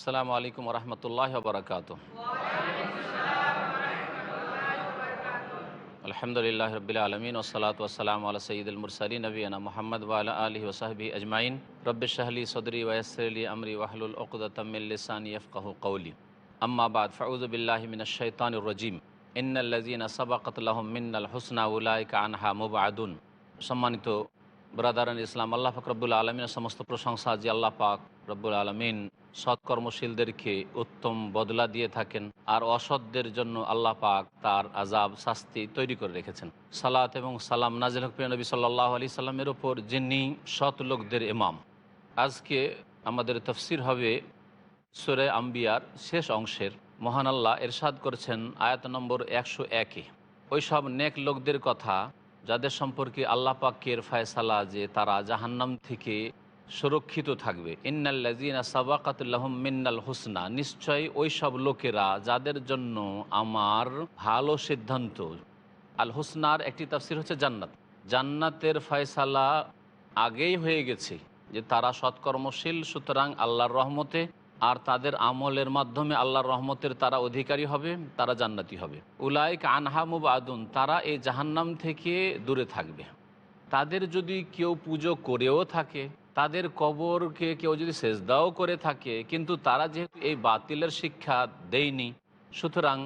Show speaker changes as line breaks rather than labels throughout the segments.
আসসালামু আলাইকুম রহমতুল্লাহ বরকাত আলহামদুলিল্লাহ রবিল আলমিন ওসলাত ওসালাম আল্লাহ সঈদুল মুরসালি নবীনা মোহাম্মদ ওয়ালা আলহি ওসাহবি আজমাইন রব্বি শাহলি সদরি ওয়সরলি আমরি ওয়াহলুল ওকদতমিল্লিসান ইফকাহ কৌলি আম্মা বাদ ফাউজবিল্লাহ মিন শৈতানুর রজিম ইন্নাল্লাজিনা সাবাকত লাহম মিন্নাল হুসনা উলাইকা আনহা মুবাদুন সম্মানিত ব্রাদারান ইসলাম, আল্লাহ পাক রব্বুল আলমিনের সমস্ত প্রশংসা যে আল্লাহ পাক রব্বুল আলমিন সৎকর্মশীলদেরকে উত্তম বদলা দিয়ে থাকেন আর অসৎদের জন্য আল্লাহ পাক তার আজাব শাস্তি তৈরি করে রেখেছেন। সালাত এবং সালাম নাজিল হক নবী সাল্লাহ আলি সাল্লামের ওপর যিনি সৎ লোকদের ইমাম। আজকে আমাদের তফসির হবে সুরে আম্বিয়ার শেষ অংশের। মহান আল্লাহ এরশাদ করেছেন আয়াত নম্বর একশো একে। ওই সব নেক লোকদের কথা যাদের সম্পর্কে আল্লাহ পাকের ফয়সালা যে তারা জাহান্নাম থেকে সুরক্ষিত থাকবে। ইন্নাল্লাজিনা সাবাকাতুল্লাহম মিন্নাল হুসনা, নিশ্চয়ই ওই সব লোকেরা যাদের জন্য আমার ভালো সিদ্ধান্ত। আল হুসনার একটি তাফসির হচ্ছে জান্নাত। জান্নাতের ফয়সালা আগেই হয়ে গেছে যে তারা সৎকর্মশীল, সুতরাং আল্লাহর রহমতে আর তাদের আমলের মাধ্যমে আল্লাহর রহমতের তারা অধিকারী হবে, তারা জান্নাতি হবে। উলাইক আনহামুব আদুন তারা এই জাহান্নাম থেকে দূরে থাকবে। তাদের যদি কেউ পুজো করেও থাকে, তাদের কবরকে কেউ যদি সেজদাও করে থাকে, কিন্তু তারা যেহেতু এই বাতিলের শিক্ষা দেয়নি, সুতরাং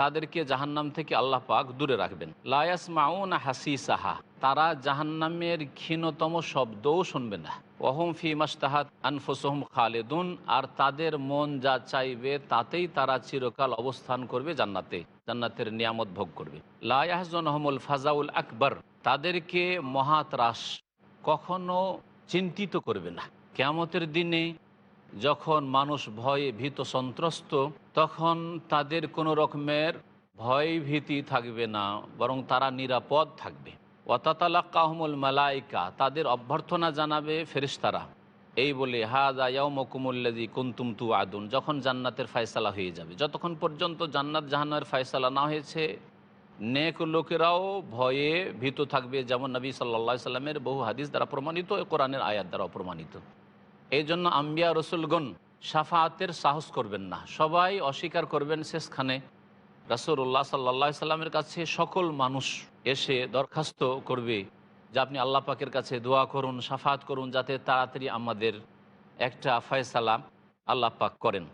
তাদেরকে জাহান্নাম থেকে আল্লাহ পাক দূরে রাখবেন। লায়াস মাউন হাসি সাহা তারা জাহান্নামের ক্ষীণতম শব্দও শুনবে না। ওহম ফি মাস্তাহাত আনফুসহম খালেদুন, আর তাদের মন যা চাইবে তাতেই তারা চিরকাল অবস্থান করবে জান্নাতে, জান্নাতের নিয়ামত ভোগ করবে। লায়াহজন আহমুল ফাজাউল আকবর, তাদেরকে মহাত্রাস কখনো চিন্তিত করবে না। কেয়ামতের দিনে যখন মানুষ ভয়ে ভীত সন্ত্রস্ত, তখন তাদের কোনো রকমের ভয় ভীতি থাকবে না, বরং তারা নিরাপদ থাকবে। ওয়াতাতালাক্কাহমুল মালাইকা, তাদের অভ্যর্থনা জানাবে ফেরিস্তারা এই বলে হাজা ইয়ামকুমুল্লাদি কুন্তুম তু আদুন যখন জান্নাতের ফয়সালা হয়ে যাবে। যতক্ষণ পর্যন্ত জান্নাত জাহান্নার ফয়সালা না হয়েছে, নেক লোকেরাও ভয়ে ভীত থাকবে, যেমন নবী সাল্লা সাল্লামের বহু হাদিস দ্বারা প্রমাণিত কোরআনের আয়াত দ্বারা প্রমাণিত। এই জন্য আম্বিয়া রসুলগণ সাফাতের সাহস করবেন না। সবাই অস্বীকার করবেন শেষখানে রাসুল্লাহ সাল্লা সাল্লামের কাছে সকল মানুষ এসে দরখাস্ত করবে যে আপনি আল্লাহ পাকের কাছে দোয়া করুন সাফাত করুন যাতে তাড়াতাড়ি আমাদের একটা ফয়সালা আল্লাহ পাক করেন।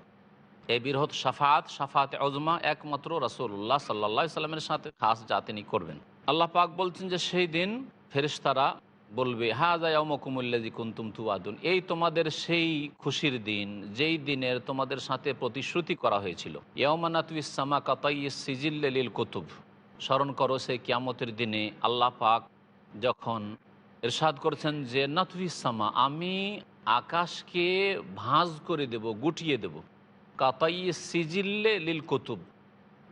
এই বৃহৎ সাফাত সাফাত অজমা একমাত্র রাসুল্লাহ সাল্লা সাল্লামের সাথে খাস যা তিনি করবেন। আল্লাহ পাক বলছেন যে সেই দিন ফেরিস্তারা বলবে হাজায়ামকুমুল্লাজি কুন্তুম তুয়াদুন এই তোমাদের সেই খুশির দিন, যেই দিনের তোমাদের সাথে প্রতিশ্রুতি করা হয়েছিল। ইয়মানাতুইসামা কাতাই সিজিল্লিল কুতুব। স্মরণ করো, সেই কিয়ামতের দিনে আল্লাহ পাক যখন এরশাদ করছেন যে নাতুইসামা আমি আকাশকে ভাঁজ করে দেব, গুটিয়ে দেব। কাতাই সিজিল্লে লিল কুতুব,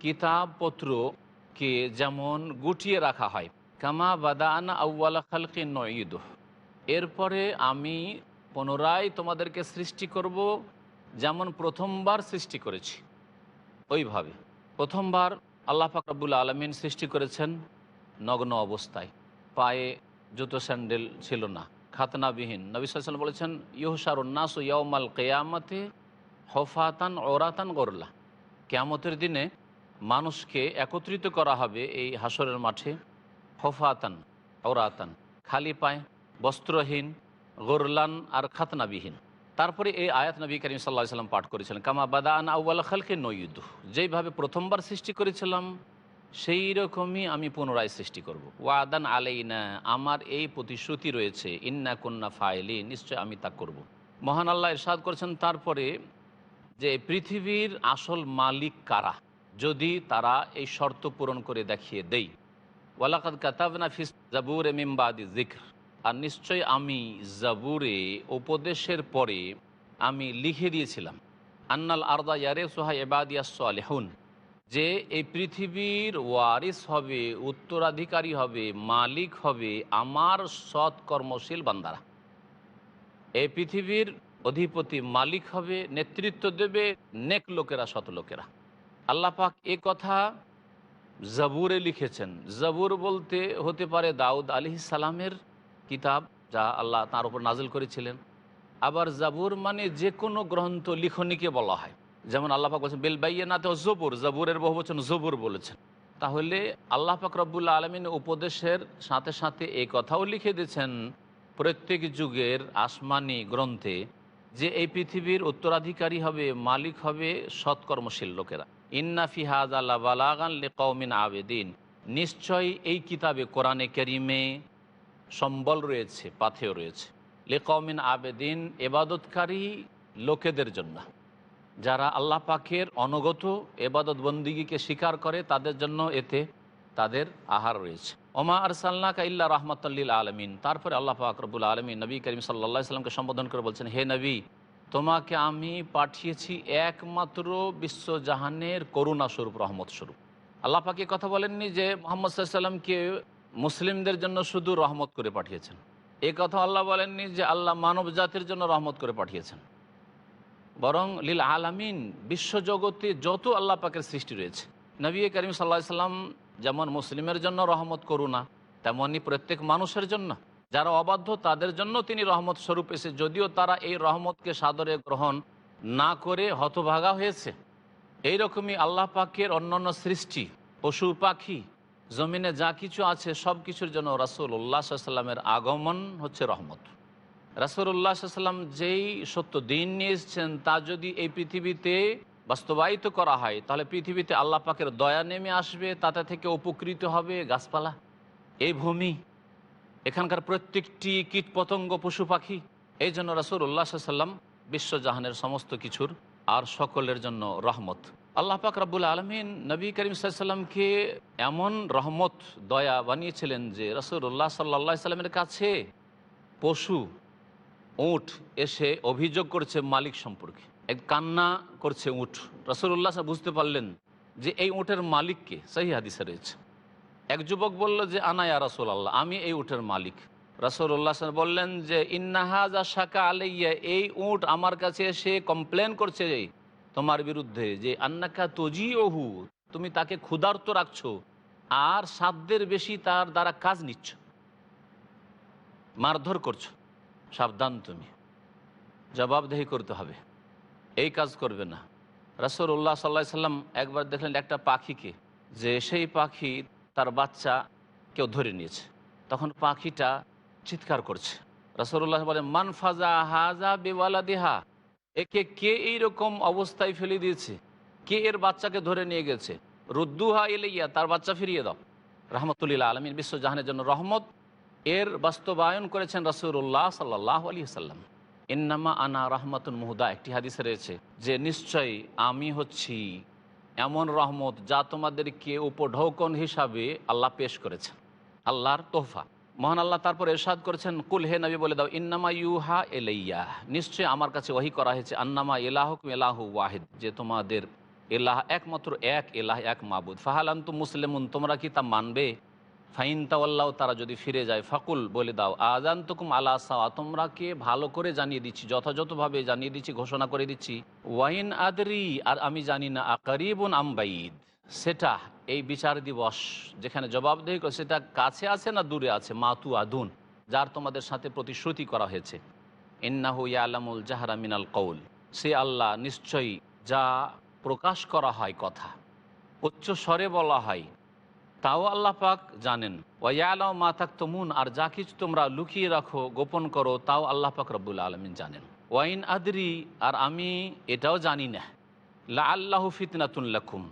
কিতাবপত্রকে যেমন গুটিয়ে রাখা হয় কামা বাদানা আউ্লা খালকে নঈদ। এরপরে আমি পুনরায় তোমাদেরকে সৃষ্টি করব যেমন প্রথমবার সৃষ্টি করেছি। ওইভাবে। প্রথমবার আল্লাহ ফাকরাবুল আলমিন সৃষ্টি করেছেন নগ্ন অবস্থায়। পায়ে জুতো স্যান্ডেল ছিল না, খাতনাবিহীন। নবী সাল্লাম বলেছেন ইহসার উন্নাস ইয়মাল কেয়ামতে হফাতান ওরাতান গরলা। কেয়ামতের দিনে মানুষকে একত্রিত করা হবে এই হাসরের মাঠে। হফাতান ওরাতান খালি পায়, বস্ত্রহীন, গোরলান আর খাতনাবিহীন তারপরে এই আয়াত নবী করিম সাল্লাহ সাল্লাম পাঠ করেছিলেন, কামা বাদান আউ্ল খালকে নইদ যেইভাবে প্রথমবার সৃষ্টি করেছিলাম সেই রকমই আমি পুনরায় সৃষ্টি করব। ওয়াদান আলাইনা, আমার এই প্রতিশ্রুতি রয়েছে, ইন্না কন্যা ফাইলি নিশ্চয় আমি তা করব। মহান আল্লাহ ইরশাদ করেছেন, তারপরে যে পৃথিবীর আসল মালিক কারা যদি তারা এই শর্ত পূরণ করে দেখিয়ে দেই ওয়ালাকাদ কাতাবনা ফিস জাবুর মিমবাদি জিক্র আর নিশ্চয় আমি জাবুরে উপদেশের পরে আমি লিখে দিয়েছিলাম। আন্নাল আর্দা ইয়ারে সোহা এবাদিয়া যে এই পৃথিবীর ওয়ারিস হবে, উত্তরাধিকারী হবে, মালিক হবে আমার সৎ কর্মশীল বান্দারা। এই পৃথিবীর অধিপতি মালিক হবে, নেতৃত্ব দেবে নেক লোকেরা, সৎ লোকেরা। আল্লাহ পাক এ কথা জাবুরে লিখেছেন। জাবুর বলতে হতে পারে দাউদ আলি সালামের কিতাব, যা আল্লাহ তার উপর নাজিল করেছিলেন। আবার জাবুর মানে যে কোনো গ্রন্থ লিখনিকে বলা হয়। যেমন আল্লাহ পাক বলছেন, বেল বাইয়ে না তো জবুর জাবুরের বহু বচন জবুর বলেছেন। তাহলে আল্লাহ পাক রব্বুল্লা আলমিন উপদেশের সাথে সাথে এই কথাও লিখে দিয়েছেন, প্রত্যেক যুগের আসমানি গ্রন্থে যে এই পৃথিবীর উত্তরাধিকারী হবে, মালিক হবে সৎকর্মশীল লোকেরা। ইন্না ফিহাজ আল্লাহ বালাগান কৌমিন আবেদিন। নিশ্চয়ই এই কিতাবে কোরআনে কেরিমে সম্বল রয়েছে পাথেও রয়েছে। লে কৌমিন আবেদিন এবাদতকারী লোকেদের জন্য। যারা আল্লাহ পাকের অনগত এবাদত বন্দিগিকে স্বীকার করে, তাদের জন্য এতে তাদের আহার রয়েছে। ওমা আর আরসাল্লা কাইল্লা রহমতুল্লিল আলমিন। তারপরে আল্লাহ পাক রবুল আলমিন নবী করিম সাল্লা সাল্লামকে সম্বোধন করে বলছেন, হে নবী তোমাকে আমি পাঠিয়েছি একমাত্র বিশ্বজাহানের করুণা স্বরূপ রহমত স্বরূপ আল্লাহ পাকে কথা বলেননি যে মোহাম্মদ সাল্লামকে মুসলিমদের জন্য শুধু রহমত করে পাঠিয়েছেন। এ কথা আল্লাহ বলেননি যে আল্লাহ মানব জাতির জন্য রহমত করে পাঠিয়েছেন। বরং লীল আলামিন, বিশ্বজগতে যত আল্লাহ পাকের সৃষ্টি রয়েছে, নবী করিম সাল্লা সাল্লাম যেমন মুসলিমের জন্য রহমত, করুণা তেমনই প্রত্যেক মানুষের জন্য যারা অবাধ্য, তাদের জন্য তিনি রহমত স্বরূপ এসে যদিও তারা এই রহমতকে সাদরে গ্রহণ না করে হতভাগা হয়েছে। এই রকমই আল্লাহ পাকের অন্যান্য সৃষ্টি, পশু, পাখি, জমিনে যা কিছু আছে, সব কিছুর জন্য রাসুল উল্লাহ সাল্লামের আগমন হচ্ছে রহমত। রাসুল্লাহ সাল্লাম যেই সত্য দিন নিয়ে এসছেন তা যদি এই পৃথিবীতে বাস্তবায়িত করা হয়, তাহলে পৃথিবীতে আল্লাহ পাকের দয়া নেমে আসবে, তাতে থেকে উপকৃত হবে গাছপালা। এই ভূমি এখানকার প্রত্যেকটি কীট পতঙ্গ পশু পাখি, এই জন্য রাসুল সাল্লাম বিশ্বজাহানের সমস্ত কিছুর আর সকলের জন্য রহমত। আল্লাহ পাক রাবুল আলমিন নবী করিম সাল্লামকে এমন রহমত, দয়া বানিয়েছিলেন যে রসুল্লাহ সাল্লা সাল্লামের কাছে পশু উঠ এসে অভিযোগ করছে মালিক সম্পর্কে। এক কান্না করছে উঠ রসুল্লাহ বুঝতে পারলেন যে এই উটের মালিককে সেই হাদিসে রয়েছে। এক যুবক বলল যে আনায়া রসুল আল্লাহ আমি এই উটের মালিক। রসুল্লাহ বললেন যে ইন্নাহাজা শাকা আলাইয়া, এই উট আমার কাছে এসে কমপ্লেন করছে তোমার বিরুদ্ধে যে, আন্নাকা তজি ওহু তুমি তাকে ক্ষুধার্ত রাখছো, আর সাধ্যের বেশি তার দ্বারা কাজ নিচ্ছ। মারধর করছ। সাবধান তুমি। জবাবদেহি করতে হবে। এই কাজ করবে না। রাসুল উল্লাহ সাল্লাহ সাল্লাম একবার দেখলেন একটা পাখিকে, যে সেই পাখি তার বাচ্চা কেউ ধরে নিয়েছে। তখন পাখিটা চিৎকার করছে। রসুল্লাহ বলে মান ফাজা হাজা বেওয়ালা দেহা একে কে এইরকম অবস্থায় ফেলে দিয়েছে? কে এর বাচ্চাকে ধরে নিয়ে গেছে? রুদ্দুহা এলাইয়া তার বাচ্চা ফিরিয়ে দাও। রহমতুল্লাহ আলমীর বিশ্বজাহানের জন্য রহমত। এর বাস্তবায়ন করেছেন রসুল্লাহ সাল্লাহ আলী সাল্লাম ইন্নামা আনা রহমতুল মুহুদা, একটি হাদিসে রয়েছে যে, নিশ্চয়ই আমি হচ্ছি এমন রহমত যা তোমাদেরকে উপঢৌকন হিসাবে আল্লাহ পেশ করেছেন। আল্লাহর তোহফা। মহান আল্লাহ তারপর এরশাদ করেছেন, কুল হে নবী বলে দাও, ইন্নামা ইউহা এলাইয়া নিশ্চয়ই আমার কাছে ওহি করা হয়েছে, আন্নামা এলাহকুম এলাহু ওয়াহিদ যে তোমাদের এলাহ একমাত্র এক এলাহ এক মাবুদ। তো মুসলিমুন, তোমরা কি তা মানবে? ফাইন তাওয়াল্লাহ তারা যদি ফিরে যায়, ফাকুল বলে দাও আজান তুকুম আলা সাওয়া তোমরা কে? ভালো করে জানিয়ে দিচ্ছি, যথাযথভাবে জানিয়ে দিচ্ছি, ঘোষণা করে দিচ্ছি। ওয়াইন আদরি আর আমি জানি না, আকারিবুন আমবাইদ সেটা এই বিচার দিবস, যেখানে জবাবদেহি করে, সেটা কাছে আছে না দূরে আছে? মাতু আদুন, যার তোমাদের সাথে প্রতিশ্রুতি করা হয়েছে। ইন্নাহু ইয়ালামুল জাহারা মিনাল কৌল সে আল্লাহ নিশ্চয়ই যা প্রকাশ করা হয় কথা, উচ্চ স্বরে বলা হয় তাও আল্লাহ পাক জানেন। ওয়ালাও মা থাক তমুন আর যা কিছু তোমরা লুকিয়ে রাখো, গোপন করো, তাও আল্লাহ পাক রব্বুল আলমিন জানেন। ওয়াইন আদরি, আর আমি এটাও জানি না। লা আল্লাহ ফিতনাতুল্লাকুম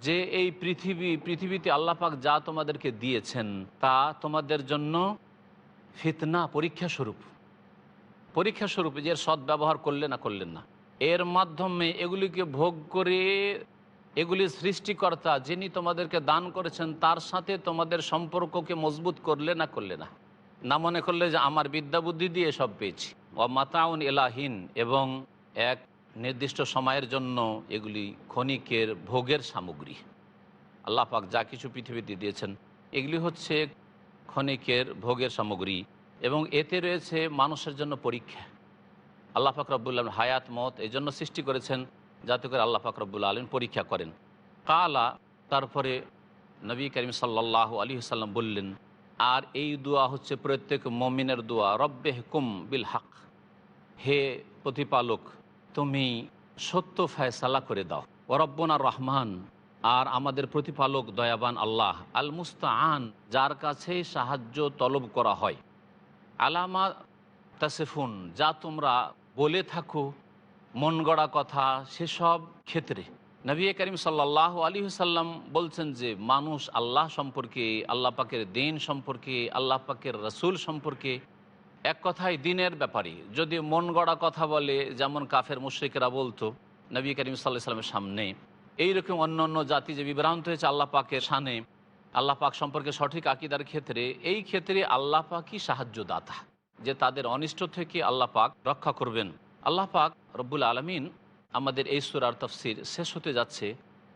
যে এই পৃথিবী, পৃথিবীতে আল্লাহ পাক যা তোমাদেরকে দিয়েছেন, তা তোমাদের জন্য ফিতনা পরীক্ষা স্বরূপ। পরীক্ষা স্বরূপ, যে সৎ ব্যবহার করলে না করলেন না। এর মাধ্যমে এগুলিকে ভোগ করে এগুলি সৃষ্টিকর্তা যিনি তোমাদেরকে দান করেছেন, তার সাথে তোমাদের সম্পর্ককে মজবুত করলে না করলে না। না মনে করলে যে আমার বিদ্যা বুদ্ধি দিয়ে সব পেয়েছি। ও মাতাউন এলাহীন এবং এক নির্দিষ্ট সময়ের জন্য এগুলি ক্ষণিকের ভোগের সামগ্রী। আল্লাহ পাক যা কিছু পৃথিবীতে দিয়েছেন, এগুলি হচ্ছে ক্ষণিকের ভোগের সামগ্রী এবং এতে রয়েছে মানুষের জন্য পরীক্ষা। আল্লাহ পাক রব্বুল্লাহ হায়াত মত এই জন্য সৃষ্টি করেছেন যাতে করে আল্লাহ ফাকরবুল আলম পরীক্ষা করেন। কালা, তারপরে নবী করিম সাল্লাহ আলী সাল্লাম বললেন, আর এই দোয়া হচ্ছে প্রত্যেক মমিনের দোয়া, রব্বে হুকুম বিল হাক। হে প্রতিপালক, তুমি সত্য ফয়সালা করে দাও। ওরব্বনা রহমান, আর আমাদের প্রতিপালক দয়াবান আল্লাহ, আল মুস্তাআন, যার কাছে সাহায্য তলব করা হয়। আলামা তাসেফুন, যা তোমরা বলে থাকো মন গড়া কথা, সেসব ক্ষেত্রে নবী করিম সাল্লাহ আলী সাল্লাম বলছেন যে, মানুষ আল্লাহ সম্পর্কে, আল্লাহ পাকের দিন সম্পর্কে, আল্লাহ পাকের রসুল সম্পর্কে এক কথায় দিনের ব্যাপারে। যদি মন গড়া কথা বলে, যেমন কাফের মুশ্রিকেরা বলতো নবী করিম সাল্লাহ সাল্লামের সামনে, এইরকম অন্য অন্য জাতি যে বিভ্রান্ত হয়েছে আল্লাহ পাকের সানে আল্লাহ পাক সম্পর্কে সঠিক আকিদার ক্ষেত্রে, এই ক্ষেত্রে আল্লাহ পাকই সাহায্যদাতা, যে তাদের অনিষ্ট থেকে আল্লাহ পাক রক্ষা করবেন। আল্লাহ পাক রব্বুল আলমিন আমাদের এই সুরার তফসির শেষ হতে যাচ্ছে।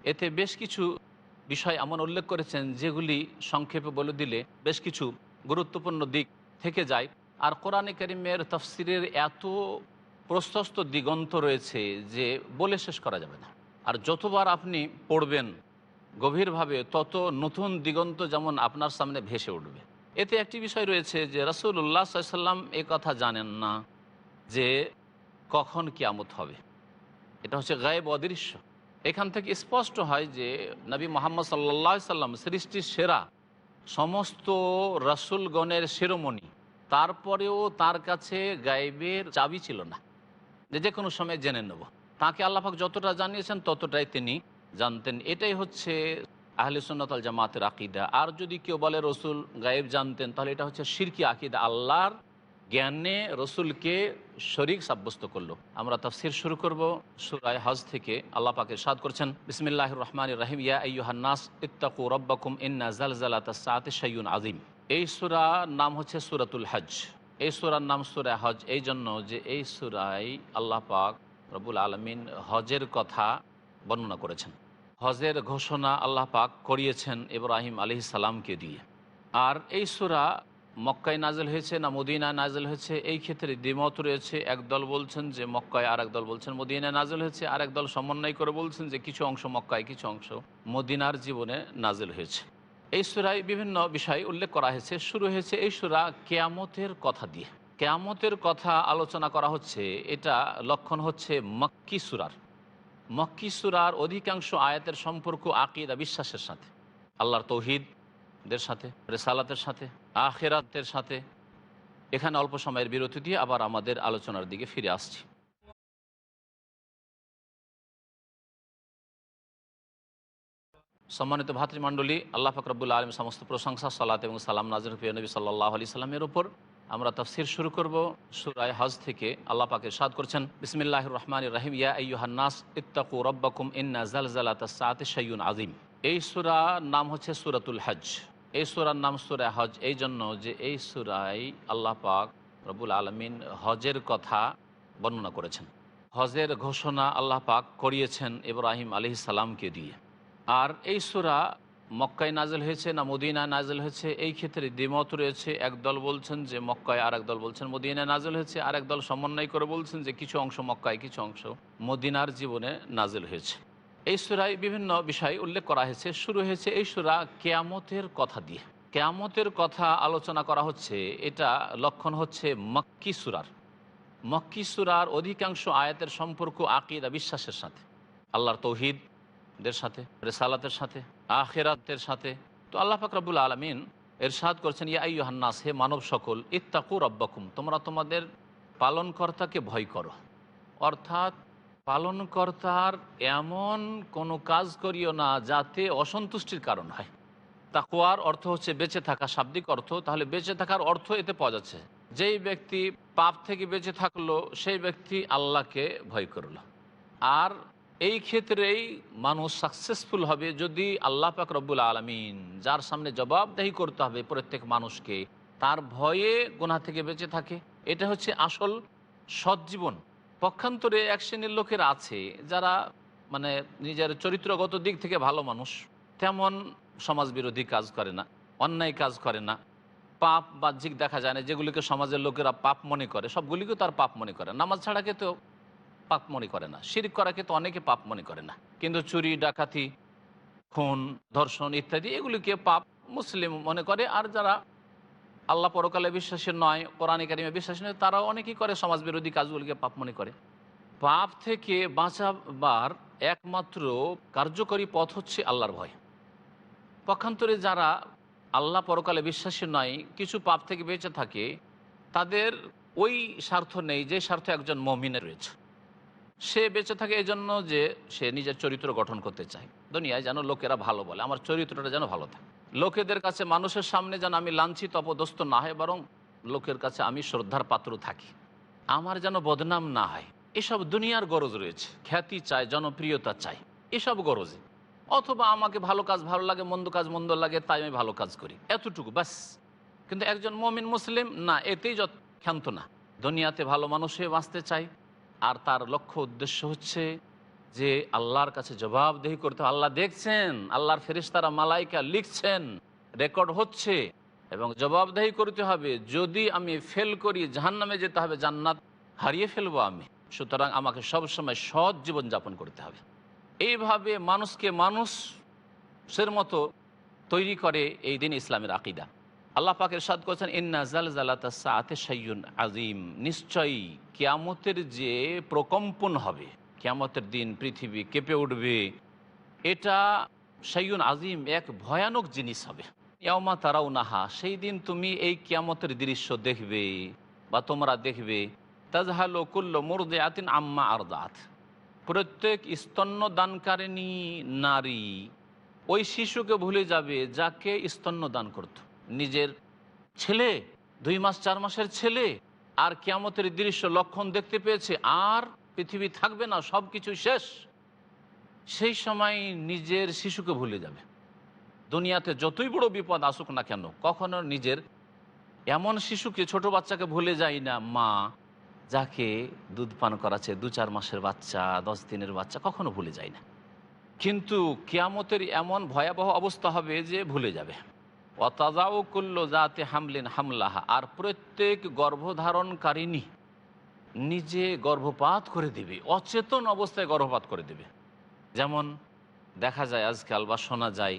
এতে বেশ কিছু বিষয় এমন উল্লেখ করেছেন যেগুলি সংক্ষেপে বলে দিলে বেশ কিছু গুরুত্বপূর্ণ দিক থেকে যায়। আর কোরআনে করিমের তফসিরের এত প্রশস্ত দিগন্ত রয়েছে যে বলে শেষ করা যাবে না। আর যতবার আপনি পড়বেন গভীরভাবে, তত নতুন দিগন্ত যেমন আপনার সামনে ভেসে উঠবে। এতে একটি বিষয় রয়েছে যে রসুল্লাহ সাল্লাম এ কথা জানেন না যে কখন কিয়ামত হবে? এটা হচ্ছে গায়েব অদৃশ্য। এখান থেকে স্পষ্ট হয় যে নবী মোহাম্মদ সাল্লা সাল্লাম সৃষ্টির সেরা সমস্ত রসুলগণের শিরোমণি। তারপরেও তার কাছে গায়েবের চাবি ছিল না। যে যে কোনো সময় জেনে নেব। তাকে আল্লাহাক যতটা জানিয়েছেন ততটাই তিনি জানতেন। এটাই হচ্ছে আহলে সুন্নতাল জামাতের আকিদা। আর যদি কেউ বলে রসুল গায়েব জানতেন, তাহলে এটা হচ্ছে সিরকি আকিদা। আল্লাহর জ্ঞানে রসুলকে শরিক সাব্যস্ত করল। আমরা তাফসির শুরু করব সুরায় হজ থেকে। আল্লাহ পাকে সাদ করছেন বিসমিল্লাহ রহমান রাহিম, ইয়া আইয়ুহান্নাস ইত্তাকু রব্বাকুম, ইন্না জালজালাতা সাতে শাইউন আজিম এই সুরা নাম হচ্ছে সুরাতুল হজ এই সুরার নাম সুরা হজ এই জন্য যে এই সুরায় আল্লাহ পাক রবুল আলমিন হজের কথা বর্ণনা করেছেন। হজের ঘোষণা আল্লাহ পাক করিয়েছেন ইব্রাহিম আলি সালামকে দিয়ে। আর এই সুরা মক্কায় নাজেল হয়েছে না মদিনায় নাজেল হয়েছে? এই ক্ষেত্রে দ্বিমত রয়েছে। একদল বলছেন যে মক্কায় আর দল বলছেন মদিনায় নাজেল হয়েছে। আর দল সমন্বয় করে বলছেন যে কিছু অংশ মক্কায়, কিছু অংশ মদিনার জীবনে নাজেল হয়েছে। এই সুরায় বিভিন্ন বিষয় উল্লেখ করা হয়েছে। শুরু হয়েছে এই সুরা কেয়ামতের কথা দিয়ে। কেয়ামতের কথা আলোচনা করা হচ্ছে, এটা লক্ষণ হচ্ছে মক্কি সুরার। মক্কি সুরার অধিকাংশ আয়াতের সম্পর্ক আকিদা, বিশ্বাসের সাথে। আল্লাহর তৌহিদদের সাথে, রেসালাতের সাথে, আখেরাতের সাথে। এখানে অল্প সময়ের বিরতি দিয়ে আবার আমাদের আলোচনার দিকে ফিরে আসছি। সম্মানিত ভাতৃমণ্ডলী, আল্লাহ ফকরবুল্লা আলম সমস্ত প্রশংসা, সালাত এবং সালাম নাজর নবী সাল্লাহ আলি সাল্লামের ওপর আমরা তফসির শুরু করব সুরায় হজ থেকে। আল্লাহ পাকে সাদ করছেন বিসমিল্লাহ রহমান রাহিম, ইয়া আইয়ুহান্নাস ইত্তাকু রব্বাকুম ইন্না জালজালাতা সাতে শাইউন আজিম এই সুরা নাম হচ্ছে সুরাতুল হজ এই সুরার নাম সুরা হজ এই জন্য যে এই সুরাই আল্লাহ পাক রবুল আলমিন হজের কথা বর্ণনা করেছেন। হজের ঘোষণা আল্লাহ পাক করিয়েছেন ইব্রাহিম আলি সালামকে দিয়ে। আর এই সুরা মক্কায় নাজেল হয়েছে না মদিনায় নাজেল হয়েছে, এই ক্ষেত্রে দ্বিমত রয়েছে। একদল বলছেন যে মক্কায় আর দল বলছেন মদিনায় নাজেল হয়েছে আর দল সমন্বয় করে বলছেন যে কিছু অংশ মক্কায়, কিছু অংশ মদিনার জীবনে নাজেল হয়েছে। এই সুরায় বিভিন্ন বিষয় উল্লেখ করা হয়েছে। শুরু হয়েছে এই সুরা কেয়ামতের কথা দিয়ে। কেয়ামতের কথা আলোচনা করা হচ্ছে, এটা লক্ষণ হচ্ছে মক্কি সুরার। মক্কি সুরার অধিকাংশ আয়াতের সম্পর্ক আকিদা বিশ্বাসের সাথে। আল্লাহর তৌহিদ দের সাথে, রেসালাতের সাথে, আখেরাতের সাথে। তো আল্লাহ ফাকরাবুল আলমিন এরশাদ করছেন, ইয়া আইহান্নাস হে মানব সকল, ইত্তাকু রব্বাকুম, তোমরা তোমাদের পালনকর্তাকে ভয় করো। অর্থাৎ পালনকর্তার এমন কোনো কাজ করিও না যাতে অসন্তুষ্টির কারণ হয়। তাকুয়ার অর্থ হচ্ছে বেঁচে থাকা, শাব্দিক অর্থ। তাহলে বেঁচে থাকার অর্থ এতে পাওয়া যাচ্ছে, যেই ব্যক্তি পাপ থেকে বেঁচে থাকল, সেই ব্যক্তি আল্লাহকে ভয় করল। আর এই ক্ষেত্রেই মানুষ সাকসেসফুল হবে যদি আল্লাহ পাক রব্বুল আলমিন, যার সামনে জবাবদাহি করতে হবে প্রত্যেক মানুষকে, তার ভয়ে গোনা থেকে বেঁচে থাকে। এটা হচ্ছে আসল সৎজীবন পক্ষান্তরে এক শ্রেণির লোকের আছে, যারা মানে নিজের চরিত্রগত দিক থেকে ভালো মানুষ, তেমন সমাজবিরোধী কাজ করে না, অন্যায় কাজ করে না। পাপ বাহ্যিক দেখা যায় না, যেগুলিকে সমাজের লোকেরা পাপ মনে করে সবগুলিকে তার পাপ মনে করে নামাজ ছাড়াকে তো পাপ মনে করে না, শিরিক করাকে তো অনেকে পাপ মনে করে না। কিন্তু চুরি, ডাকাতি, খুন, ধর্ষণ ইত্যাদি, এগুলিকে পাপ মুসলিম মনে করে, আর যারা আল্লাহ পরকালে বিশ্বাসী নয়, কোরআন কারিমে বিশ্বাসী নয়, তারাও অনেকেই করে সমাজ বিরোধী কাজগুলিকে পাপ মনে করে। পাপ থেকে বাঁচাবার একমাত্র কার্যকরী পথ হচ্ছে আল্লাহর ভয়। পক্ষান্তরে যারা আল্লাহ পরকালে বিশ্বাসী নয়, কিছু পাপ থেকে বেঁচে থাকে, তাদের ওই স্বার্থ নেই যে স্বার্থ একজন মমিনের রয়েছে। সে বেঁচে থাকে এই জন্য যে সে নিজের চরিত্র গঠন করতে চায়। দুনিয়ায় যেন লোকেরা ভালো বলে, আমার চরিত্রটা যেন ভালো থাকে। লোকেদের কাছে মানুষের সামনে যেন আমি লাঞ্ছিত, অপদস্থ না হয় বরং লোকের কাছে আমি শ্রদ্ধার পাত্র থাকি। আমার যেন বদনাম না হয়। এসব দুনিয়ার গরজ রয়েছে। খ্যাতি চায় জনপ্রিয়তা চাই। এসব গরজে। অথবা আমাকে ভালো কাজ ভালো লাগে, মন্দ কাজ মন্দ লাগে, তাই আমি ভালো কাজ করি। এতটুকু, ব্যাস। কিন্তু একজন মমিন মুসলিম, না, এতেই যত ক্ষান্ত না। দুনিয়াতে ভালো মানুষ হয়ে বাঁচতে চাই। আর তার লক্ষ্য উদ্দেশ্য হচ্ছে যে আল্লাহর কাছে জবাবদেহি করতে। আল্লাহ দেখছেন, আল্লাহর ফেরিস্তারা মালাইকা লিখছেন, রেকর্ড হচ্ছে এবং জবাবদেহি করতে হবে। যদি আমি ফেল করি, জাহান্নামে যেতে হবে, জান্নাত হারিয়ে ফেলব আমি। সুতরাং আমাকে সবসময় সৎ জীবনযাপন করতে হবে। এইভাবে মানুষকে মানুষের মতো তৈরি করে এই দিন ইসলামের আকিদা। আল্লাহ পাকের সাদ করেছেন, ইন্না জালজালাতা সাআতে শাইয়ুন আজিম নিশ্চয়ই কিয়ামতের যে প্রকম্পন হবে কিয়ামতের দিন পৃথিবী কেঁপে উঠবে। এটা শাইয়ুন আজিম এক ভয়ানক জিনিস হবে। ইয়ামা তারাও নাহা সেই দিন তুমি এই কিয়ামতের দৃশ্য দেখবে বা তোমরা দেখবে। তাজহালো কুল্ল মুরদে আতিন আম্মা আরদাত। প্রত্যেক স্তন্য দানকারিণী নারী ওই শিশুকে ভুলে যাবে যাকে স্তন্য দান করত। নিজের ছেলে, দুই মাস, চার মাসের ছেলে, আর কেয়ামতের দৃশ্য লক্ষণ দেখতে পেয়েছে। আর পৃথিবী থাকবে না সব কিছু শেষ। সেই সময় নিজের শিশুকে ভুলে যাবে। দুনিয়াতে যতই বড় বিপদ আসুক না কেন, কখনো নিজের এমন শিশুকে, ছোট বাচ্চাকে ভুলে যায় না, মা যাকে দুধ পান করাচ্ছে, দু চার মাসের বাচ্চা, দশ দিনের বাচ্চা, কখনো ভুলে যায় না। কিন্তু কিয়ামতের এমন ভয়াবহ অবস্থা হবে যে ভুলে যাবে। অতাজাও করল যাতে হামলেন হামলাহা, আর প্রত্যেক গর্ভধারণকারিণী নিজে গর্ভপাত করে দেবে, অচেতন অবস্থায় গর্ভপাত করে দেবে। যেমন দেখা যায় আজকাল বা শোনা যায়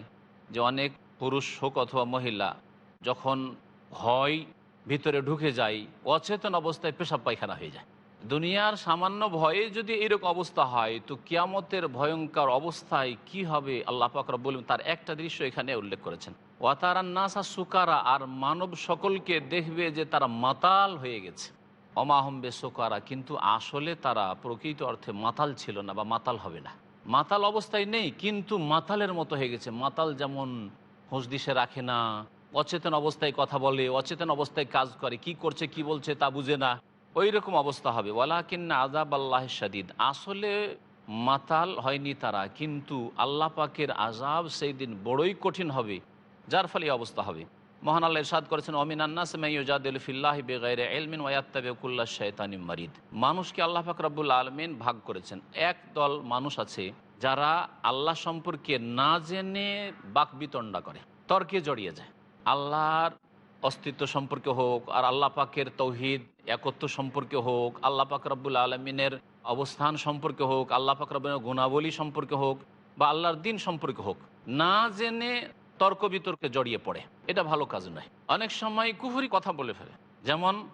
যে অনেক পুরুষ হোক অথবা মহিলা যখন ভয় ভিতরে ঢুকে যায়, অচেতন অবস্থায় পেশাব পায়খানা হয়ে যায়। দুনিয়ার সামান্য ভয়ে যদি এরকম অবস্থা হয়, তো কিয়ামতের ভয়ঙ্কর অবস্থায় কি হবে আল্লাহ পাকরা বলবেন তার একটা দৃশ্য এখানে উল্লেখ করেছেন। ওয়াতারান্নাসা সুকারা, আর মানব সকলকে দেখবে যে তারা মাতাল হয়ে গেছে। অমাহম্বে সুকারা কিন্তু আসলে তারা প্রকৃত অর্থে মাতাল ছিল না বা মাতাল হবে না। মাতাল অবস্থায় নেই, কিন্তু মাতালের মতো হয়ে গেছে। মাতাল যেমন হুঁশ দিশে রাখে না, অচেতন অবস্থায় কথা বলে, অচেতন অবস্থায় কাজ করে, কি করছে, কি বলছে তা বুঝে না ওই রকম অবস্থা হবে। ওয়ালা কিন্না আজাব আল্লাহ সাদিদ আসলে মাতাল হয়নি তারা, কিন্তু আল্লাহ পাকের আজাব সেই দিন বড়ই কঠিন হবে, যার ফলে অবস্থা হবে। মহান আল্লাহ ইরশাদ করেছেন অমিন আন্নাস মাইয়ুজাদিল ফিল্লাহ বেগাইরে এলমিন ওয়াত্তাবেকুল্লাহ শয়তানি মারিদ। মানুষকে আল্লাহ পাক রব্বুল আলমিন ভাগ করেছেন। এক দল মানুষ আছে যারা আল্লাহ সম্পর্কে না জেনে বাক বিতণ্ডা করে, তর্কে জড়িয়ে যায়। আল্লাহর অস্তিত্ব সম্পর্কে হোক আর আল্লাহ পাকের তৌহিদ একত্ব সম্পর্কে হোক, আল্লাহ পাক রব্বুল আলমিনের অবস্থান সম্পর্কে হোক, আল্লাহ পাক গুণাবলী সম্পর্কে হোক বা আল্লাহর দিন সম্পর্কে হোক, না জেনে তর্ক বিতর্কে জড়িয়ে পড়ে। এটা ভালো কাজ নয়। অনেক সময় কুহুরি কথা বলে ফেলে। যেমন,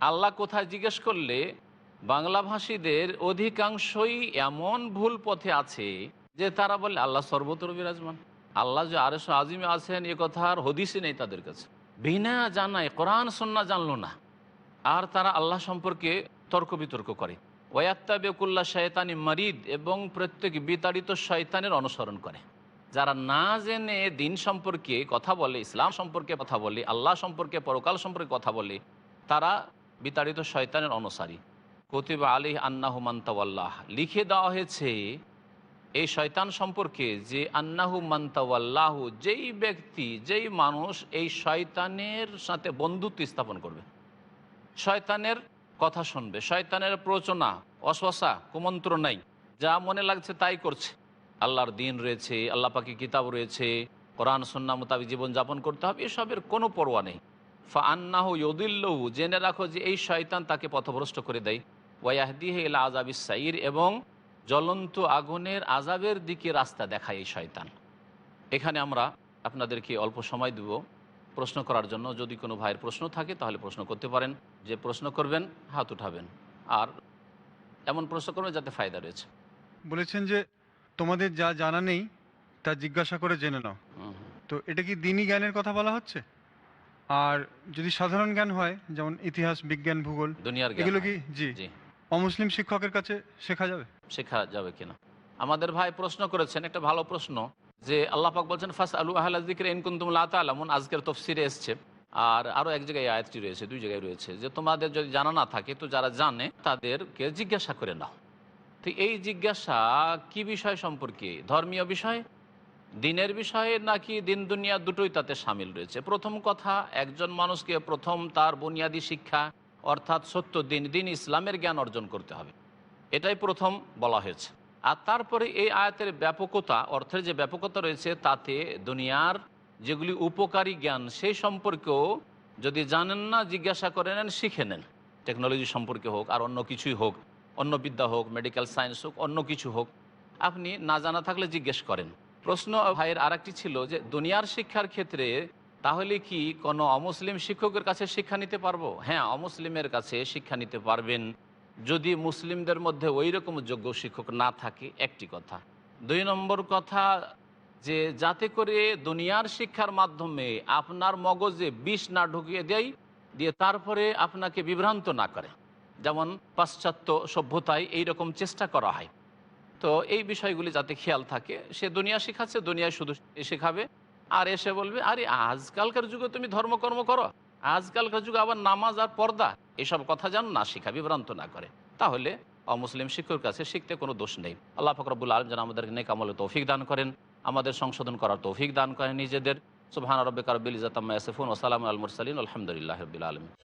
আল্লাহ কোথায় জিজ্ঞেস করলে, বাংলা ভাষীদের অধিকাংশই এমন ভুল পথে আছে যে তারা বলে, আল্লাহ সর্বত্র বিরাজমান। আল্লাহ যে আরস আজিমে আছেন, এ কথা আর হদিসই নেই তাদের কাছে। বিনা জানায় কোরআন সন্না জানলো না। আর তারা আল্লাহ সম্পর্কে তর্ক বিতর্ক করে। ওয়াত্তা বেকুল্লা শয়তানি মারিদ এবং প্রত্যেক বিতাড়িত শয়তানের অনুসরণ করে। যারা না জেনে দিন সম্পর্কে কথা বলে, ইসলাম সম্পর্কে কথা বলে, আল্লাহ সম্পর্কে, পরকাল সম্পর্কে কথা বলে, তারা বিতাড়িত শয়তানের অনুসারী। কতিবা আলী আন্নাহু মান্তাওয়াল্লাহ লিখে দেওয়া হয়েছে, এই শয়তান সম্পর্কে যে আন্নাহু মান্তাওয়াল্লাহ যেই ব্যক্তি, যেই মানুষ এই শয়তানের সাথে বন্ধুত্ব স্থাপন করবে। শয়তানের কথা শুনবে, শয়তানের প্রচনা, অশ্বাসা, কুমন্ত্র নাই, যা মনে লাগছে তাই করছে। আল্লাহর দিন রয়েছে, আল্লাহ পাকি কিতাব রয়েছে, কোরআন সন্না মোতাবিক জীবনযাপন করতে হবে, এসবের কোনো পরোয়া নেই। ফা আন্নাহ ইউদিল্লহু, জেনে রাখো যে এই শয়তান তাকে পথভ্রষ্ট করে দেয়। ওয়াহদিহ ইল আজাবি সাইর এবং জ্বলন্ত আগুনের আজাবের দিকে রাস্তা দেখায় এই শয়তান। এখানে আমরা আপনাদেরকে অল্প সময় দেব প্রশ্ন করার জন্য। যদি কোনো ভাইয়ের প্রশ্ন থাকে তাহলে প্রশ্ন করতে পারেন। যে প্রশ্ন করবেন, হাত উঠাবেন। আর এমন প্রশ্ন করবেন যাতে ফায়দা রয়েছে।
বলেছেন যে তোমাদের যা জানা নেই তা জিজ্ঞাসা করে জেনে নাও। তো এটা কি দিনই জ্ঞানের কথা বলা হচ্ছে? আর যদি সাধারণ জ্ঞান হয় যেমন ইতিহাস বিজ্ঞান ভূগোল
দুনিয়ার
এগুলো কি? জি।
জি।
অমুসলিম শিক্ষকের কাছে শেখা যাবে?
শেখা যাবে কিনা? আমাদের ভাই প্রশ্ন করেছেন একটা ভালো প্রশ্ন যে আল্লাহ পাক বলছেন ফার্স্ট আলু আহলা জিকির ইনকুন্তুম লাতালামুন আজকের তফসিরে এসছে। আর আরও এক জায়গায় আয়াতটি রয়েছে দুই জায়গায় রয়েছে যে তোমাদের যদি জানা না থাকে তো যারা জানে তাদেরকে জিজ্ঞাসা করে নাও। তো এই জিজ্ঞাসা কি বিষয় সম্পর্কে? ধর্মীয় বিষয়? দিনের বিষয়ে নাকি দিন দুনিয়া দুটোই তাতে সামিল রয়েছে? প্রথম কথা, একজন মানুষকে প্রথম তার বুনিয়াদী শিক্ষা, অর্থাৎ সত্য দিন দিন ইসলামের জ্ঞান অর্জন করতে হবে। এটাই প্রথম বলা হয়েছে। আর তারপরে এই আয়াতের ব্যাপকতা, অর্থের যে ব্যাপকতা রয়েছে, তাতে দুনিয়ার যেগুলি উপকারী জ্ঞান, সেই সম্পর্কেও যদি জানেন না, জিজ্ঞাসা করে নেন, শিখে নেন। টেকনোলজি সম্পর্কে হোক আর অন্য কিছুই হোক অন্য বিদ্যা হোক মেডিকেল সায়েন্স হোক, অন্য কিছু হোক, আপনি না জানা থাকলে জিজ্ঞেস করেন। প্রশ্ন ভাইয়ের আর ছিল যে, দুনিয়ার শিক্ষার ক্ষেত্রে তাহলে কি কোনো অমুসলিম শিক্ষকের কাছে শিক্ষা নিতে পারব? হ্যাঁ অমুসলিমের কাছে শিক্ষা নিতে পারবেন। যদি মুসলিমদের মধ্যে ওই রকম যোগ্য শিক্ষক না থাকে, একটি কথা। দুই নম্বর কথা যে, যাতে করে দুনিয়ার শিক্ষার মাধ্যমে আপনার মগজে বিষ না ঢুকিয়ে দেয়, দিয়ে তারপরে আপনাকে বিভ্রান্ত না করে। যেমন পাশ্চাত্য সভ্যতায় এই রকম চেষ্টা করা হয়। তো এই বিষয়গুলি যাতে খেয়াল থাকে, সে দুনিয়া শেখাচ্ছে, দুনিয়ায় শুধু শেখাবে। আর এসে বলবে, আরে, আজকালকার যুগে তুমি ধর্মকর্ম করো। আজকালকার যুগে আবার নামাজ আর পর্দা। এসব কথা যেন না শেখা, বিভ্রান্ত না করে। তাহলে অমুসলিম শিক্ষকের কাছে শিখতে কোনো দোষ নেই। আল্লাহ ফকরবুল আলম যেন আমাদেরকে নেকামলে তৌফিক দান করেন, আমাদের সংশোধন করার তৌফিক দান করেন নিজেদের। সুবহান রব্বিক রব্বিল ইজাতাম্মা ইয়াসিফুন ওয়া সালামু আল মুরসালিন, আলহামদুলিল্লাহি রাব্বিল আলামিন।